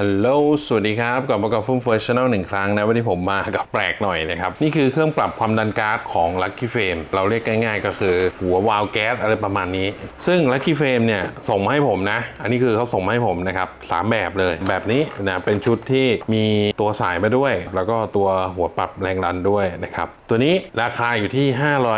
ฮัลโหล สวัสดีครับกลับมากับฟุ้งเฟิร์ชแนลหนึ่งครั้งนะ วันนี้ผมมากับแปลกหน่อยนะครับ นี่คือเครื่องปรับความดันก๊าซของ Lucky Frame เราเรียกง่ายๆ ก็คือหัววาล์วแก๊สอะไรประมาณนี้ ซึ่ง Lucky Frame เนี่ย ส่งมาให้ผมนะ อันนี้คือเขาส่งมาให้ผมนะครับสามแบบเลย แบบนี้นะเป็นชุดที่มีตัวสายมาด้วย แล้วก็ตัวหัวปรับแรงดันด้วยนะครับ ตัวนี้ราคาอยู่ที่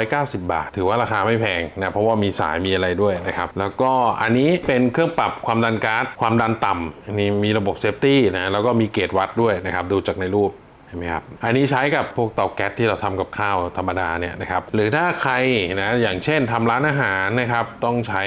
590 บาท ถือว่าราคาไม่แพงนะเพราะว่ามีสายมีอะไรด้วยนะครับแล้วก็อันนี้เป็นเครื่องปรับความดันก๊าซความดันต่ำอันนี้มีระบบเฟตี้นะแล้วก็มีเกจวัดด้วยนะครับดูจากในรูปเห็นไหมครับอันนี้ใช้กับพวกเตาแก๊สที่เราทำกับข้าวธรรมดาเนี่ยนะครับหรือถ้าใครนะอย่างเช่นทำร้านอาหารนะครับต้องใช้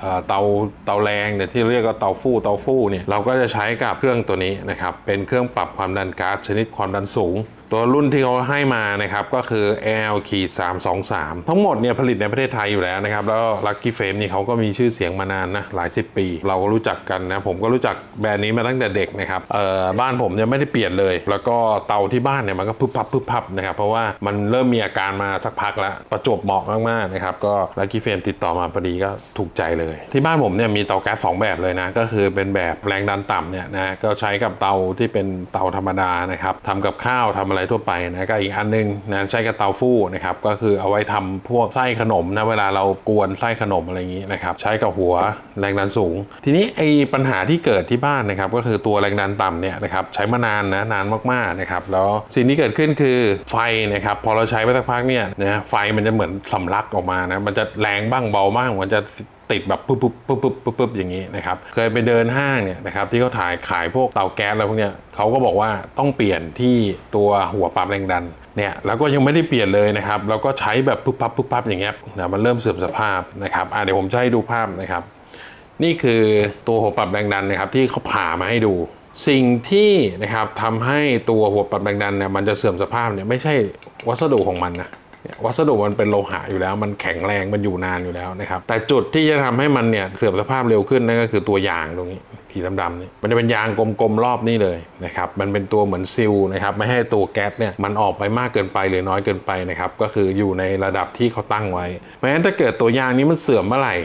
เอ่อเตาเตาแรงเนี่ยที่เรียกว่าเตาฟู่เตาฟู่เนี่ยเราก็จะใช้กับเครื่องตัวนี้นะครับเป็นเครื่องปรับความดันก๊าซชนิดความดันสูง ตัวรุ่นที่เขาให้มานะครับก็คือ L ขีด323 ทั้งหมดเนี่ยผลิตในประเทศไทยอยู่แล้วนะครับ แล้ว Lucky Frame นี่เขาก็มีชื่อเสียงมานานนะหลายสิบปี เราก็รู้จักกันนะ ผมก็รู้จักแบรนด์นี้มาตั้งแต่เด็กนะครับเอ่อบ้านผมเนี่ยไม่ได้เปลี่ยนเลย แล้วก็เตาที่บ้านเนี่ยมันก็พึบพับพึบพับนะครับเพราะว่ามันเริ่มมีอาการมาสักพักแล้วประจบเหมาะมากๆนะครับก็ Lucky Frame ติดต่อมาพอดีก็ถูกใจเลย ที่บ้านผมเนี่ยมีเตาแก๊สสองแบบเลยนะก็คือเป็นแบบแรงดันต่ำเนี่ยนะก็ใช้กับเตาที่เป็นเตาธรรมดานะครับทำกับข้าวทำอะไรทั่วไปนะก็อีกอันนึงนะใช้กับเตาฟู่นะครับก็คือเอาไว้ทำพวกไส้ขนมนะเวลาเรากวนไส้ขนมอะไรอย่างนี้นะครับใช้กับหัวแรงดันสูง ทีนี้ไอ้ปัญหาที่เกิดที่บ้านนะครับก็คือตัวแรงดันต่ำเนี่ยนะครับใช้มานานนะนานมากๆนะครับแล้วสิ่งที่เกิดขึ้นคือไฟนะครับพอเราใช้ไปสักพักเนี่ยนะไฟมันจะเหมือนสำลักออกมานะมันจะแรงบ้างเบาบ้างมันจะ ติดแบบปุ๊บปุ๊บปุ๊บปุ๊บปุ๊บปุ๊บอย่างนี้นะครับเคยไปเดินห้างเนี่ยนะครับที่เขาถ่ายขายพวกเตาแก๊สอะไรพวกเนี้ยเขาก็บอกว่าต้องเปลี่ยนที่ตัวหัวปรับแรงดันเนี่ยแล้วก็ยังไม่ได้เปลี่ยนเลยนะครับแล้วก็ใช้แบบปุ๊บปั๊บปุ๊บปั๊บอย่างเงี้ยนะมันเริ่มเสื่อมสภาพนะครับอะเดี๋ยวผมจะให้ดูภาพนะครับ นี่คือตัวหัวปรับแรงดันนะครับที่เขาผ่ามาให้ดูสิ่งที่นะครับทำให้ตัวหัวปรับแรงดันเนี่ยมันจะเสื่อมสภาพเนี่ยไม่ใช่วัสดุของมันนะ วัสดุมันเป็นโลหะอยู่แล้ว มันแข็งแรงมันอยู่นานอยู่แล้วนะครับ แต่จุดที่จะทำให้มันเนี่ยเสื่อมสภาพเร็วขึ้นนั่นก็คือตัวยางตรงนี้สีดำๆนี่มันจะเป็นยางกลมๆรอบนี่เลยนะครับมันเป็นตัวเหมือนซิลนะครับไม่ให้ตัวแก๊สเนี่ยมันออกไปมากเกินไปหรือน้อยเกินไปนะครับก็คืออยู่ในระดับที่เขาตั้งไว้เพราะฉะนั้นถ้าเกิดตัวยางนี้มันเสื่อมเมื่อไหร่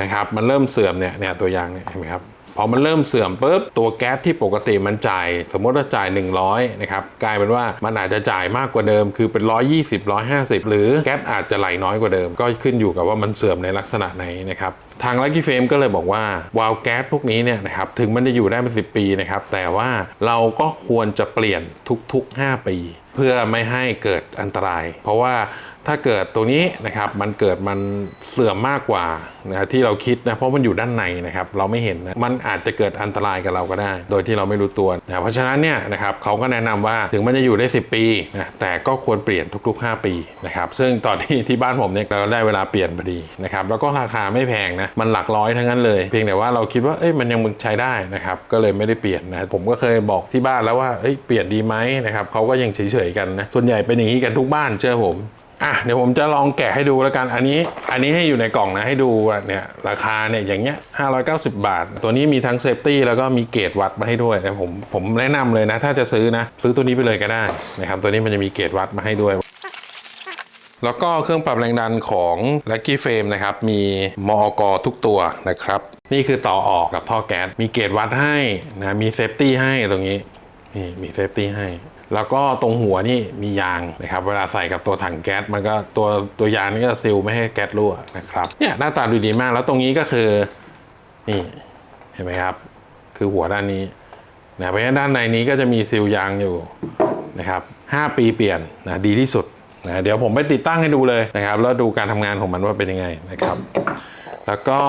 นะครับมันเริ่มเสื่อมเนี่ยเนี่ยตัวยางเนี่ยเห็นไหมครับ พอมันเริ่มเสื่อมปุ๊บตัวแก๊สที่ปกติมันจ่าย สมมติว่าจ่าย 100นะครับกลายเป็นว่ามันอาจจะจ่ายมากกว่าเดิม คือเป็น 120 150 หรือแก๊สอาจจะไหลน้อยกว่าเดิม ก็ขึ้นอยู่กับว่ามันเสื่อมในลักษณะไหนนะครับทาง Lucky Frame ก็เลยบอกว่าวาล์วแก๊สพวกนี้เนี่ยนะครับถึงมันจะอยู่ได้เป็น10 ปีนะครับแต่ว่าเราก็ควรจะเปลี่ยนทุกๆ 5 ปี เพื่อไม่ให้เกิดอันตราย เพราะว่า ถ้าเกิดตัวนี้นะครับมันเกิดมันเสื่อมมากกว่านะที่เราคิดนะเพราะมันอยู่ด้านในนะครับเราไม่เห็นนะมันอาจจะเกิดอันตรายกับเราก็ได้ โดยที่เราไม่รู้ตัวนะเพราะฉะนั้นเนี่ยนะครับเขาก็แนะนำว่าถึงมันจะอยู่ได้ 10 ปีนะแต่ก็ควรเปลี่ยนทุก ๆ 5 ปีนะครับซึ่งตอนที่ที่บ้านผมเนี่ยเราได้เวลาเปลี่ยนพอดีนะครับแล้วก็ราคาไม่แพงนะมันหลักร้อยทั้งนั้นเลย เพียงแต่ว่าเราคิดว่าเอ้ยมันยังใช้ได้นะครับก็เลยไม่ได้เปลี่ยนนะผมก็เคยบอกที่บ้านแล้วว่าเอ้ยเปลี่ยนดีไหมนะครับเขาก็ยังเฉยๆกันนะส่วนใหญ่เป็นอย่างนี้กันทุกบ้านเชื่อผม อะเดี๋ยวผมจะลองแกะให้ดูแล้วกัน อันนี้ อันนี้ให้อยู่ในกล่องนะให้ดูเนี่ยราคาเนี่ยอย่างเงี้ย590 บาท ตัวนี้มีทั้งเซฟตี้แล้วก็มีเกจวัดมาให้ด้วยนะผมผมแนะนำเลยนะ ถ้าจะซื้อนะ ซื้อตัวนี้ไปเลยก็ได้นะครับตัวนี้มันจะมีเกจวัดมาให้ด้วยแล้วก็เครื่องปรับแรงดันของ Lucky Frame นะครับ มีมอกทุกตัวนะครับ นี่คือต่อออกกับท่อแก๊ส มีเกจวัดให้นะ มีเซฟตี้ให้ตรงนี้ นี่มีเซฟตี้ให้ แล้วก็ตรงหัวนี่มียางนะครับเวลาใส่กับตัวถังแก๊สมันก็ตัวตัวยางนี่ก็ซีลไม่ให้แก๊สรั่วนะครับเนี่ยหน้าตาดูดีมากแล้วตรงนี้ก็คือนี่เห็นไหมครับ คือหัวด้านนี้นะเพราะฉะนั้นด้านในนี้ก็จะมีซีลยางอยู่นะครับ5ปีเปลี่ยนนะดีที่สุดนะเดี๋ยวผมไปติดตั้งให้ดูเลยนะครับ แล้วดูการทำงานของมันว่าเป็นยังไงนะครับ แล้วก็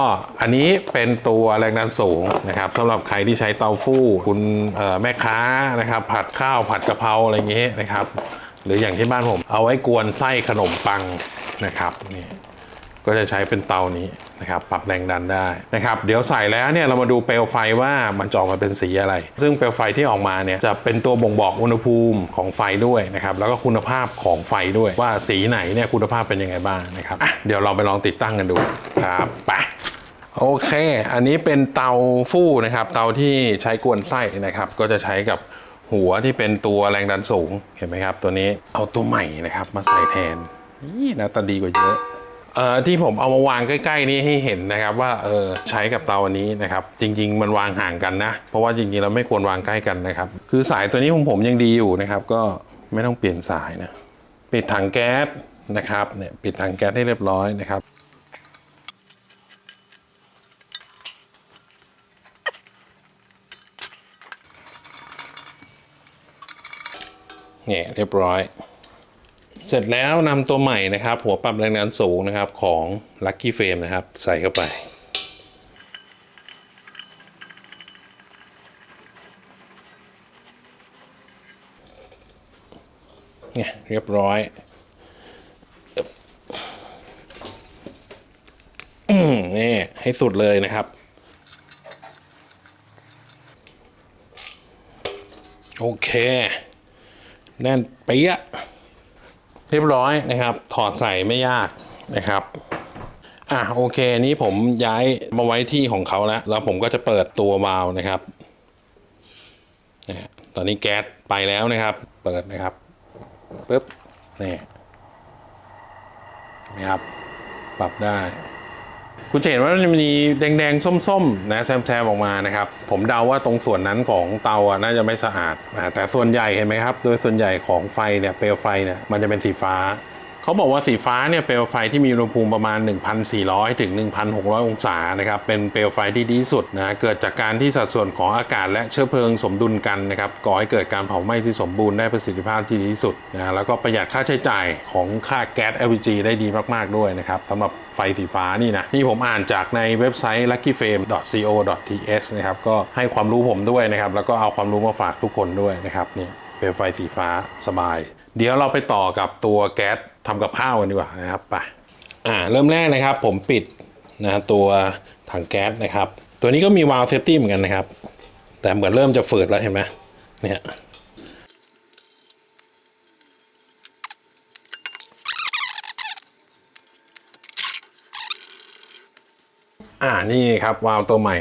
อันนี้เป็นตัวแรงดันสูงนะครับสำหรับใครที่ใช้เตาฟู่คุณแม่ค้านะครับผัดข้าวผัดกะเพราอะไรอย่างเงี้ยนะครับ หรืออย่างที่บ้านผม เอาไว้กวนไส้ขนมปังนะครับนี่ ก็จะใช้เป็นเตานี้นะครับปรับแรงดันได้นะครับเดี๋ยวใส่แล้วเนี่ยเรามาดูเปลวไฟว่ามันจะออกมาเป็นสีอะไร ซึ่งเปลวไฟที่ออกมาเนี่ยจะเป็นตัวบ่งบอกอุณหภูมิของไฟด้วยนะครับแล้วก็คุณภาพของไฟด้วยว่าสีไหนเนี่ยคุณภาพเป็นยังไงบ้างนะครับอะเดี๋ยวเราไปลองติดตั้งกันดูครับไปโอเค อันนี้เป็นเตาฟู่นะครับ เตาที่ใช้กวนไส้นะครับ ก็จะใช้กับหัวที่เป็นตัวแรงดันสูงเห็นไหมครับ ตัวนี้เอาตัวใหม่นะครับ มาใส่แทนนี่น้าตาดีกว่าเยอะ เอ่อที่ผมเอามาวางใกล้ ๆ นี้ให้เห็นนะครับว่าเออใช้กับเตาอันนี้นะครับจริง ๆ มันวางห่างกันนะ เพราะว่าจริงๆเราไม่ควรวางใกล้กันนะครับ คือสายตัวนี้ของผมยังดีอยู่นะครับ ก็ไม่ต้องเปลี่ยนสายนะปิดถังแก๊สนะครับเนี่ยปิดถังแก๊สให้เรียบร้อยนะครับเนี่ยเรียบร้อย เสร็จแล้วนำตัวใหม่นะครับ หัวปรับแรงดันสูงนะครับของ Lucky Frame นะครับ ใส่เข้าไป เนี่ยเรียบร้อยนี่ให้สุดเลยนะครับ โอเค แน่นเปี๊ะ เรียบร้อยนะครับ ถอดใส่ไม่ยากนะครับอะโอเคนี้ผมย้ายมาไว้ที่ของเขาแล้วแล้วผมก็จะเปิดตัววาล์วนะครับนะตอนนี้แก๊สไปแล้วนะครับ เปิดนะครับปึ๊บนี่นะครับ ปรับได้ คุณจะเห็นว่ามันจะมีแดงๆ ส้มๆนะแซมๆออกมานะครับ ผมเดาว่าตรงส่วนนั้นของเตาอะน่าจะไม่สะอาด แต่ส่วนใหญ่เห็นไหมครับ โดยส่วนใหญ่ของไฟเนี่ยเปลวไฟเนี่ยมันจะเป็นสีฟ้า เขาบอกว่าสีฟ้าเนี่ยเปลวไฟที่มีอุณหภูมิประมาณ 1,400 ถึง 1,600 องศานะครับ เป็นเปลวไฟที่ดีสุดนะเกิดจากการที่สัดส่วนของอากาศและเชื้อเพลิงสมดุลกันนะครับก่อให้เกิดการเผาไหม้ที่สมบูรณ์ได้ประสิทธิภาพที่ดีที่สุดนะแล้วก็ประหยัดค่าใช้จ่ายของค่าแก๊ส LPG ได้ดีมาก ๆ ด้วยนะครับสำหรับไฟสีฟ้านี่นะนี่ผมอ่านจากในเว็บไซต์ luckyframe.co.th นะครับก็ให้ความรู้ผมด้วยนะครับแล้วก็เอาความรู้มาฝากทุกคนด้วยนะครับนี่เปลวไฟสีฟ้าสบาย เดี๋ยวเราไปต่อกับตัวแก๊ส ทำกับข้าวกันดีกว่านะครับไปอ่าเริ่มแรกนะครับ ผมปิดนะตัวถังแก๊สนะครับ ตัวนี้ก็มีวาล์วเซฟตี้เหมือนกันนะครับ แต่เหมือนเริ่มจะฝืดแล้วเห็นไหมเนี่ยอ่านี่ครับวาล์วตัวใหม่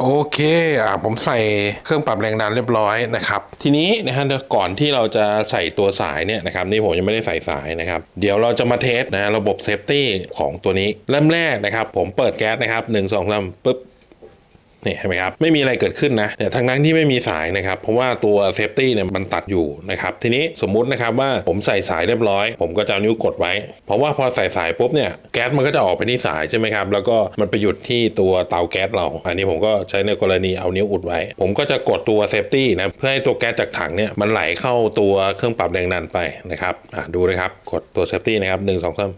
โอเคอ่าผมใส่เครื่องปรับแรงดันเรียบร้อยนะครับ ทีนี้นะฮะก่อนที่เราจะใส่ตัวสายเนี่ยนะครับนี่ผมยังไม่ได้ใส่สายนะครับ เดี๋ยวเราจะมาเทสนะระบบเซฟตี้ของตัวนี้เริ่มแรกนะครับ ผมเปิดแก๊สนะครับหนึ่งสองสามปุ๊บ นี่เห็นไหมครับไม่มีอะไรเกิดขึ้นนะเนี่ยทั้งนั้นที่ไม่มีสายนะครับเพราะว่าตัวเซฟตี้เนี่ยมันตัดอยู่นะครับทีนี้สมมุตินะครับว่าผมใส่สายเรียบร้อย ผมก็จะเอานิ้วกดไว้ เพราะว่าพอใส่สายปุ๊บเนี่ยแก๊สมันก็จะออกไปที่สายใช่ไหมครับแล้วก็มันไปหยุดที่ตัวเตาแก๊สเรา อันนี้ผมก็ใช้ในกรณีเอานิ้วอุดไว้ ผมก็จะกดตัวเซฟตี้นะเพื่อให้ตัวแก๊สจากถังเนี่ยมันไหลเข้าตัวเครื่องปรับแรงดันไปนะครับอะดูนะครับกดตัวเซฟตี้นะครับหนึ่งสองสาม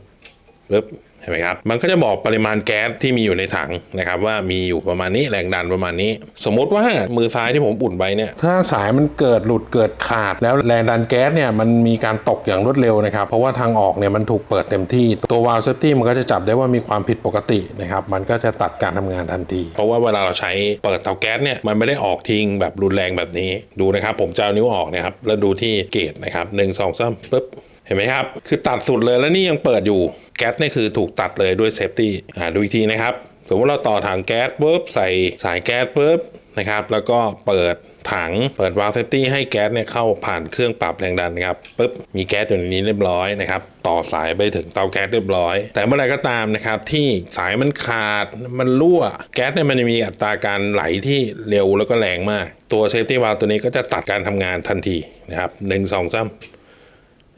ปึ๊บ เห็นไหมครับ มันก็จะบอกปริมาณแก๊สที่มีอยู่ในถังนะครับว่ามีอยู่ประมาณนี้แรงดันประมาณนี้ สมมติว่ามือซ้ายที่ผมอุ่นไว้เนี่ยถ้าสายมันเกิดหลุดเกิดขาด แล้วแรงดันแก๊สเนี่ยมันมีการตกอย่างรวดเร็วนะครับ เพราะว่าทางออกเนี่ยมันถูกเปิดเต็มที่ตัววาล์วเซฟตี้มันก็จะจับได้ว่ามีความผิดปกตินะครับมันก็จะตัดการทำงานทันที เพราะว่าเวลาเราใช้เปิดเตาแก๊สเนี่ยมันไม่ได้ออกทิ้งแบบรุนแรงแบบนี้ดูนะครับ ผมจะเอานิ้วออกนะครับแล้วดูที่เกจนะครับหนึ่งสองสามปึ๊บเห็นไหมครับคือตัดสุดเลยแล้วนี่ยังเปิดอยู่ แก๊สนี่คือถูกตัดเลยด้วยเซฟตี้อ่าดูอีกทีนะครับ สมมติเราต่อถังแก๊สปุ๊บใส่สายแก๊สปุ๊บนะครับ แล้วก็เปิดถังเปิดวาล์วเซฟตี้ให้แก๊สเนี่ยเข้าผ่านเครื่องปรับแรงดันนะครับปุ๊บมีแก๊สอยู่ในนี้เรียบร้อยนะครับต่อสายไปถึงเตาแก๊สเรียบร้อย แต่เมื่อไรก็ตามนะครับที่สายมันขาดมันรั่ว แก๊สเนี่ยมันจะมีอัตราการไหลที่เร็วแล้วก็แรงมาก ตัวเซฟตี้วาล์วตัวนี้ก็จะตัดการทำงานทันทีนะครับหนึ่งสองสาม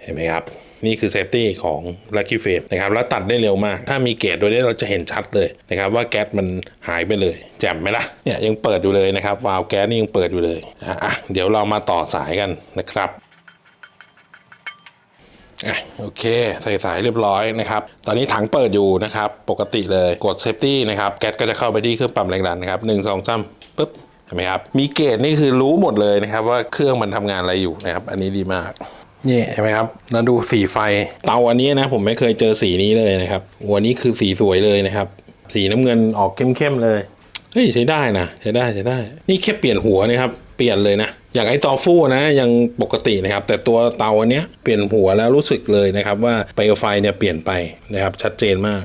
เห็นไหมครับ นี่คือเซฟตี้ของ Lucky Frame นะครับแล้วตัดได้เร็วมาก ถ้ามีเกจโดยนี้เราจะเห็นชัดเลยนะครับว่าแก๊สมันหายไปเลยแจ่มไหมล่ะเนี่ยยังเปิดอยู่เลยนะครับวาล์วแก๊สนี่ยังเปิดอยู่เลยอะอะเดี๋ยวเรามาต่อสายกันนะครับอโอเค ใส่สายเรียบร้อยนะครับ ตอนนี้ถังเปิดอยู่นะครับ ปกติเลยกดเซฟตี้นะครับ แก๊สก็จะเข้าไปที่เครื่องปั๊มแรงดันนะครับหนึ่งสองสามปึ๊บเห็นไหมครับ มีเกจนี่คือรู้หมดเลยนะครับ ว่าเครื่องมันทำงานอะไรอยู่นะครับ อันนี้ดีมาก นี่เห็นไหมครับแล้วดูสีไฟ เตาอันนี้นะผมไม่เคยเจอสีนี้เลยนะครับวันนี้คือสีสวยเลยนะครับ สีน้ำเงินออกเข้มๆเลยเฮ้ยใช้ได้นะใช้ได้ใช้ได้ นี่แค่เปลี่ยนหัวนะครับเปลี่ยนเลยนะอย่างไอ้ตอฟู่นะยังปกตินะครับ แต่ตัวเตาอันเนี้ยเปลี่ยนหัวแล้วรู้สึกเลยนะครับ ว่าเปลวไฟเนี่ยเปลี่ยนไปนะครับชัดเจนมาก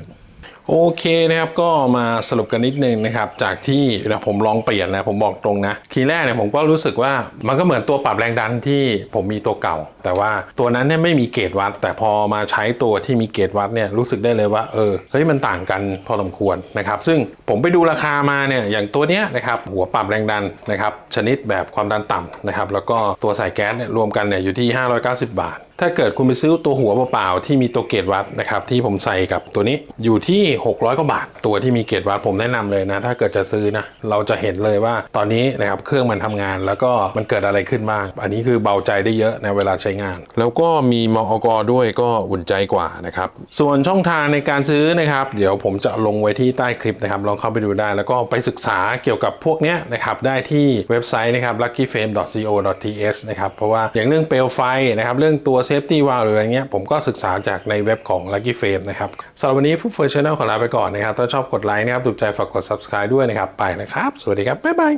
โอเคนะครับก็มาสรุปกันนิดนึงนะครับจากที่นะผมลองเปลี่ยนนะผมบอกตรงนะทีแรกเนี่ยผมก็รู้สึกว่ามันก็เหมือนตัวปรับแรงดันที่ผมมีตัวเก่า แต่ว่าตัวนั้นเนี่ยไม่มีเกจวัด แต่พอมาใช้ตัวที่มีเกจวัดเนี่ยรู้สึกได้เลยว่าเออเฮ้ยมันต่างกันพอสมควรนะครับซึ่งผมไปดูราคามาเนี่ยอย่างตัวเนี้ยนะครับหัวปรับแรงดันนะครับชนิดแบบความดันต่ำนะครับแล้วก็ตัวใส่แก๊สเนี่ยรวมกันเนี่ยอยู่ที่ 590 บาท ถ้าเกิดคุณไปซื้อตัวหัวเปล่าๆที่มีตัวเกจวัดนะครับที่ผมใส่กับตัวนี้อยู่ที่ 600กว่าบาท ตัวที่มีเกจวัดผมแนะนำเลยนะ ถ้าเกิดจะซื้อนะเราจะเห็นเลยว่าตอนนี้นะครับเครื่องมันทำงานแล้วก็มันเกิดอะไรขึ้นบ้าง อันนี้คือเบาใจได้เยอะในเวลาใช้งาน แล้วก็มีมอกด้วยก็อุ่นใจกว่านะครับส่วนช่องทางในการซื้อนะครับ เดี๋ยวผมจะลงไว้ที่ใต้คลิปนะครับลองเข้าไปดูได้ แล้วก็ไปศึกษาเกี่ยวกับพวกเนี้ยนะครับได้ที่เว็บไซต์นะครับ luckyframe.co.th นะครับเพราะว่าอย่างเรื่องเปลวไฟนะครับเรื่องตัวเซฟตี้วาลหรืออะไรเงี้ยผมก็ศึกษาจากในเว็บของ Lucky Frame นะครับสำหรับวันนี้ฟุตเฟิร์ชแนลขอลาไปก่อนนะครับ ถ้าชอบกดไลค์นะครับถูกใจฝากกด subscribe ด้วยนะครับ ไปนะครับ สวัสดีครับ บ๊ายบาย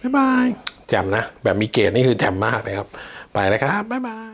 บ๊ายบายแจ่มนะ แบบมีเกรดนี่คือแจ่มมากนะครับ ไปนะครับ บ๊ายบาย